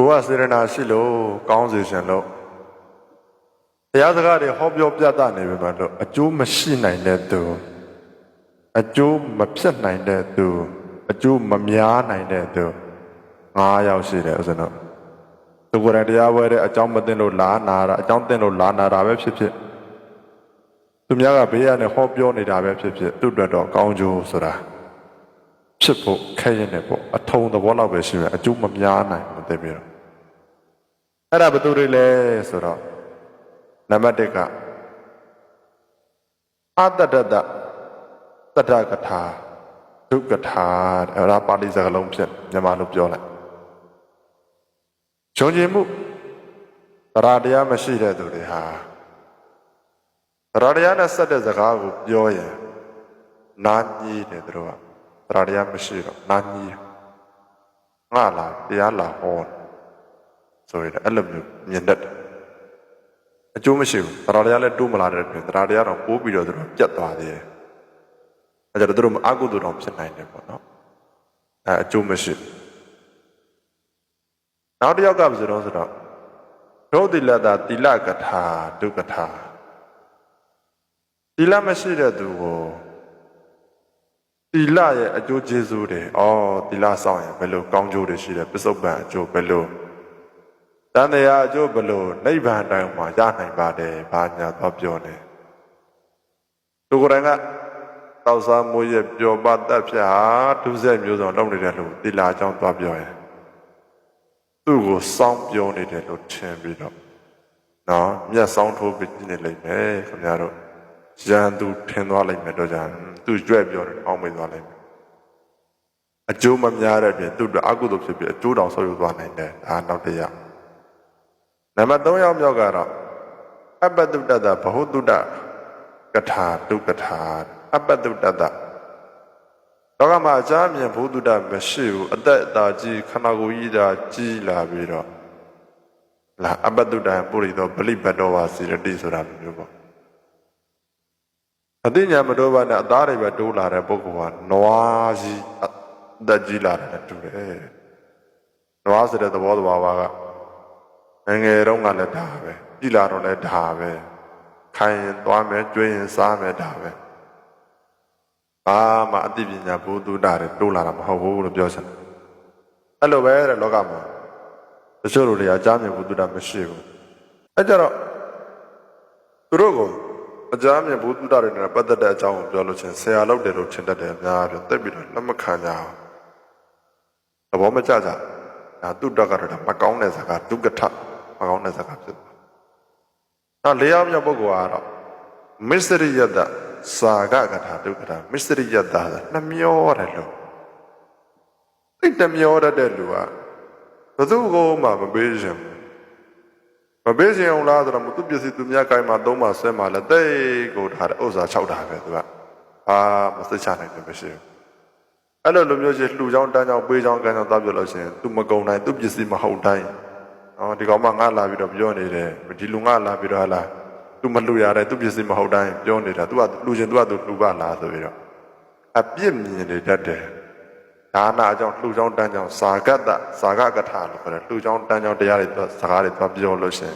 ကိုကစေရနာရှိလို့ကောင်းစေခြင်းလို့တရားစကားတွေဟောပြောပြသနေပြီမှလို့အကျိုးမရှိနိုင်တဲ့သူအကျိုးမဖြစ်နိုင်တဲ့သူအကျိုးမများနိုင်တဲ့သူ၅ယောက်ရှိတယ်ဥစ္စာတော့သူကိုယ်တိုင်တရားပွဲတဲ့အကြောင်းမသိလို့လာနာတာအကြောင်းသိလို့လာနာတာပဲဖြစ်ဖြစ်သူများကဘေးကနေဟောပြောနေတာပဲဖြစ်ဖြစ်သူ့အတွက်တော့ကောင်းကျိုးဆိုတာဖြစ်ဖို့ခဲရင်တယ်ပေါ့အထုံသဘောလောက်ပဲရှိမယ်အကျိုးမများနိုင်ဘူးသိပြီတော့ အဲ့ဒါဘယ်သူတွေလဲဆိုတော့နံပါတ်1ကအတ္တတတတတ္တကထာဒုက္ကထာအဲ့ဒါပါဠိစကားလုံးဖြစ်မြန်မာလိုပြောလိုက်ဂျုံကြည်မှုတရားတရားမရှိတဲ့သူတွေဟာတရားတရားနဲ့ဆက်တဲ့စကားကိုပြောရင်နာကြီးတယ်သူတို့ကတရားတရားမရှိတော့နာကြီးငါလာတရားလာဟော ဆိုရတဲ့အဲ့လိုမျိုးမြင်တတ်တယ်အကျိုးမရှိဘူးတရားတရားလည်းတိုးမလာတဲ့ပြင်တရားတရားတော့ပိုးပြီးတော့သူတို့ပြတ်သွားသေးတယ်အဲကြတော့သူတို့အကုသိုလ်တော်ဖြစ်နိုင်တယ်ပေါ့နော်အဲအကျိုးမရှိဘူးနောက်တစ်ယောက်ကပါဆိုတော့ဆိုတော့ဒုတိလတတိလကထာဒုက္ကထာတိလမရှိတဲ့သူကိုတိလရဲ့အကျိုးကျေးဇူးတွေဩတိလဆောင်ရင်ဘယ်လိုကောင်းကျိုးတွေရှိတယ်ပစ္စုပန်အကျိုးဘယ်လို တန်တရားအကျိုးဘယ်လိုနိဗ္ဗာန်တိုင်မှာရနိုင်ပါတယ်ဘာညာတော့ပြောနေသူကိုယ်တိုင်ကတောက်စားမိုးရဲ့ပျော်ပါတတ်ဖြာဒုစရိုက်မျိုးစုံလုပ်နေတယ်လို့တိလအကြောင်းသွားပြောရင်သူ့ကိုစောင်းပြောနေတယ်လို့ထင်ပြီးတော့နော်မျက်စောင်းထိုးပြီးနေလိမ့်မယ်ခင်ဗျားတို့ရန်သူထင်သွားလိမ့်မယ်တော့ကြာသူကြွက်ပြောတယ်အောင်းမိသွားလိမ့်မယ်အကျိုးမများတဲ့ပြင်သူ့အတွက်အကုသိုလ်ဖြစ်ပြီးအကျိုးတောင်ဆောက်ယူသွားနိုင်တယ်ဒါနောက်တစ်ယောက် နံပါတ်3ယောက်မြောက်ကတော့အပ္ပတုတ္တတဘဟုတုတ္တကထာဒုက္ကထာအပ္ပတုတ္တတတော့ကမှအကြမ်းမြင်ဘုဒ္ဓတမရှိဘူးအသက်အသာကြီးခန္ဓာကိုယ်ကြီးသာကြီးလာပြီးတော့လာအပတ္တုတံပုရိသောဗလိဘတောဝါစီရတိဆိုတာမျိုးပေါ့အသိဉာဏ်မတော်ပါနဲ့အသားတွေပဲတိုးလာတဲ့ပုဂ္ဂိုလ်ကနွားကြီးအသက်ကြီးလာတယ်တူတယ်နွားဆိုတဲ့သဘောတဘာဝက ငယ်ငယ်တုန်းကလည်းဒါပဲကြီးလာတော့လည်းဒါပဲခိုင်းရင်သွားမယ်ကျွေးရင်စားမယ်ဒါပဲဘာမှအသိပညာဘုသူတာတွေတိုးလာတာမဟုတ်ဘူးလို့ပြောချင်တယ်အဲ့လိုပဲတဲ့လောကမှာတချို့လူတွေကကြားမြင်ဘုသူတာမရှိဘူးအဲ့ကြတော့သူတို့ကိုအကြားမြင်ဘုသူတာတွေနဲ့ပတ်သက်တဲ့အကြောင်းကိုပြောလို့ချင်းဆရာလောက်တယ်လို့ထင်တတ်တယ်အများပြောတက်ပြီးတော့လက်မခံကြအောင်သဘောမကျကြဒါသူတကတော့ဒါမကောင်းတဲ့စကားဒုက္ကထ မကောင်းတဲ့စကားဖြစ်တယ်နောက်လေးယောက်မြောက်ပုဂ္ဂိုလ်ကတော့မစ္စရိယတစာကကထာဒုက္ခတာမစ္စရိယတဆိုတာနှမျောတယ်လို့အဲ့တမျောတတ်တဲ့လူကဘသူကိုမှမပေးခြင်းမပေးခြင်းအောင်လားဆိုတော့သူပစ္စည်းသူများကိုင်းမှာသုံးမှာဆွဲမှာလဲတိတ်ကိုထားတဲ့ဥစ္စာ၆တာပဲသူကအာမစိတ်ချနိုင်တယ်မရှိဘူးအဲ့လိုလိုမျိုးရှိလှူချောင်းတန်းချောင်းပေးချောင်းကန်းချောင်းသားပြလို့ရှိရင် तू မကုံနိုင်သူပစ္စည်းမဟုတ်တိုင်း အော်ဒီကောင်မငါလာပြီးတော့ပြောနေတယ်ဒီလူငါလာပြီးတော့ဟာလား तू မလှူရတဲ့သူပစ္စည်းမဟုတ်တိုင်းပြောနေတာ तू ကလှူခြင်း तू က तू လှူပါလားဆိုပြီးတော့အပြစ်မြင်နေတတ်တယ်ဒါနာအကြောင်းလှူချောင်းတန်းချောင်းစာကတ္တစာကကထာလို့ခေါ်တယ်လှူချောင်းတန်းချောင်းတရားတွေသူစကားတွေသူပြောလို့ရှရင်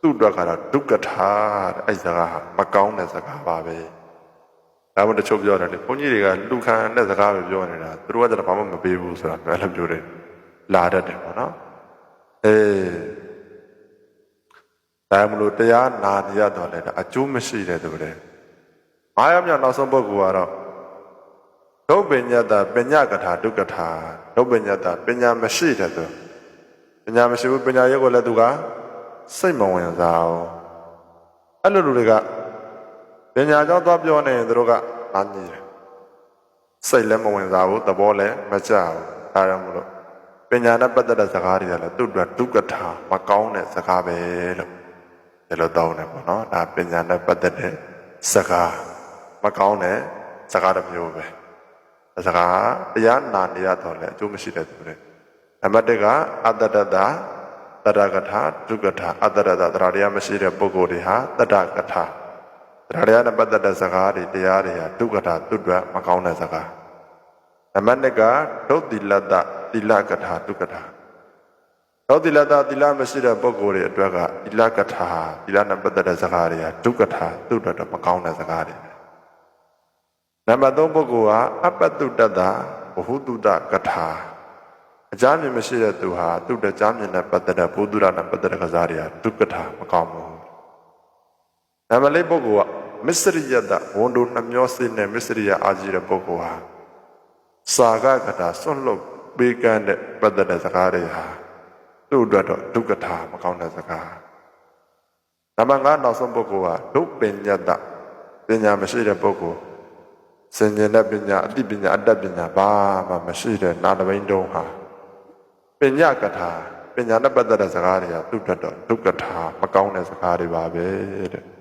သူ့အတွက်ကတော့ဒုက္ကထာတဲ့အဲ့စကားဟာမကောင်းတဲ့စကားပါပဲဒါမှမဟုတ်တချို့ပြောတယ်လေဘုန်းကြီးတွေကလှူခံတဲ့စကားပဲပြောနေတာသူတို့ကကျတော့ဘာမှမပေးဘူးဆိုတာအဲ့လိုပြောတယ်လာတတ်တယ်ပေါ့နော် အေးဒါမလို့တရားနာနေရတော့လေဒါအကျိုးမရှိတဲ့သူတွေ။အားရမြောက်နောက်ဆုံးပုဂ္ဂိုလ်ကတော့ဒုပညတပညာကထာဒုက္ကထာဒုပညတပညာမရှိတဲ့သူပညာမရှိဘူးပညာရုပ်ကိုလည်းသူကစိတ်မဝင်စားဘူး။အဲ့လိုလူတွေကပညာကြောင့်သွားပြောနေရင်သူတို့ကနားကြီးတယ်။စိတ်လည်းမဝင်စားဘူးသဘောလည်းမကျဘူး။ဒါကြောင့်မလို့ ပညာနဲ့ပတ်သက်တဲ့စကားတွေကလည်းသူ့အတွက်ဒုက္ကထာမကောင်းတဲ့စကားပဲလို့ဒီလိုတောင်းတယ်ပေါ့နော်ဒါပညာနဲ့ပတ်သက်တဲ့စကားမကောင်းတဲ့စကားတစ်မျိုးပဲဒါစကားတရားနာနေရတော့လေအကျိုးမရှိတဲ့သူတွေနံပါတ်1ကအတ္တတတတရကထာဒုက္ကထာအတ္တတတတရားတရားမရှိတဲ့ပုဂ္ဂိုလ်တွေဟာတတကထာတရားတရားနဲ့ပတ်သက်တဲ့စကားတွေတရားတွေဟာဒုက္ကထာသူ့အတွက်မကောင်းတဲ့စကားနံပါတ်2ကဒုတ်တိလတ္တ တိလကထာဒုက္ကထာသောတိလတာတိလမရှိတဲ့ပုဂ္ဂိုလ်တွေအတွက်ကတိလကထာတိလနဲ့ပတ်သက်တဲ့စကားတွေကဒုက္ကထာသူ့အတွက်တော့မကောင်းတဲ့စကားတွေပဲနံပါတ်3ပုဂ္ဂိုလ်ကအပတ္တုတ္တတာဘဟုတုတ္တကထာအကြမ်းမြင်မရှိတဲ့သူဟာသူ့တဲ့ကြားမြင်တဲ့ပတ်သက်တဲ့ဘုဒ္ဓရနဲ့ပတ်သက်တဲ့ကစားတွေကဒုက္ကထာမကောင်းဘူးနံပါတ်4ပုဂ္ဂိုလ်ကမစ္စရိယတဝန်တို့နှမျောစိနဲ့မစ္စရိယအာကြီးတဲ့ပုဂ္ဂိုလ်ဟာစာကကထာစွန့်လွတ် ပေးကမ်းတဲ့ပတ်သက်တဲ့စကားတွေဟာသူ့အတွက်တော့ဒုက္ခထာမကောင်းတဲ့စကားနံပါတ်5နောက်ဆုံးပုဂ္ဂိုလ်ကဒုပညတပညာမရှိတဲ့ပုဂ္ဂိုလ်စဉ္ညာနဲ့ပညာအတိပညာအတ္တပညာဘာမှမရှိတဲ့နာတဘိန်တုံးဟာပညာကထာပညာနဲ့ပတ်သက်တဲ့စကားတွေကသူ့အတွက်တော့ဒုက္ခထာမကောင်းတဲ့စကားတွေပါပဲတဲ့